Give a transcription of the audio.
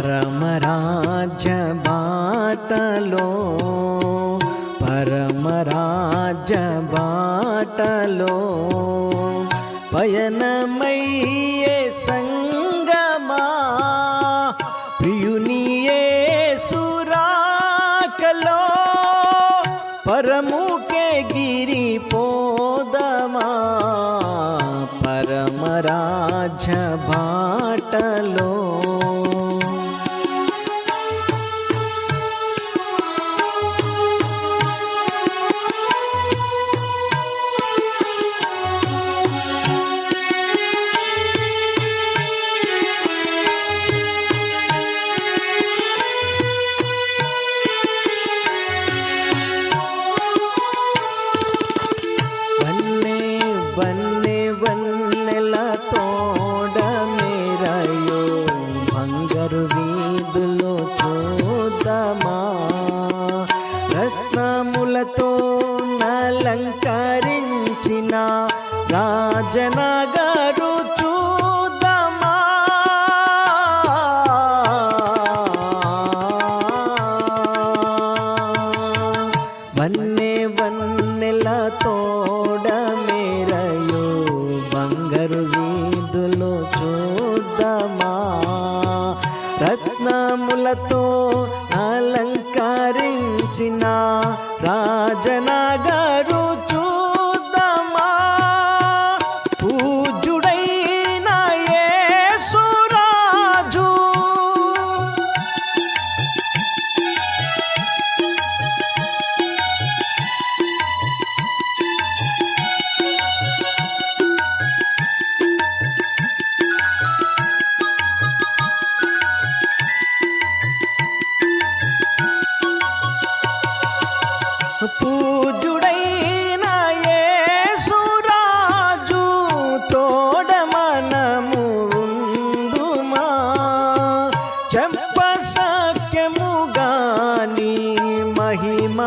పరమరాజ్య బాటలో పరమరాజ్య బాటలో పయనమయ్యే సంగమా ప్రియునియే సురాకలో పరముకే గిరి పోదమా పరమరాజ్య బా వన్నే వన్నెల తోడ మేరయో బంగారు వీధులో చూద్దామా? రత్నములతో నలంకరించిన రాజనగరు చూద్దామా రత్నములతో అలంకరించిన రాజనగరు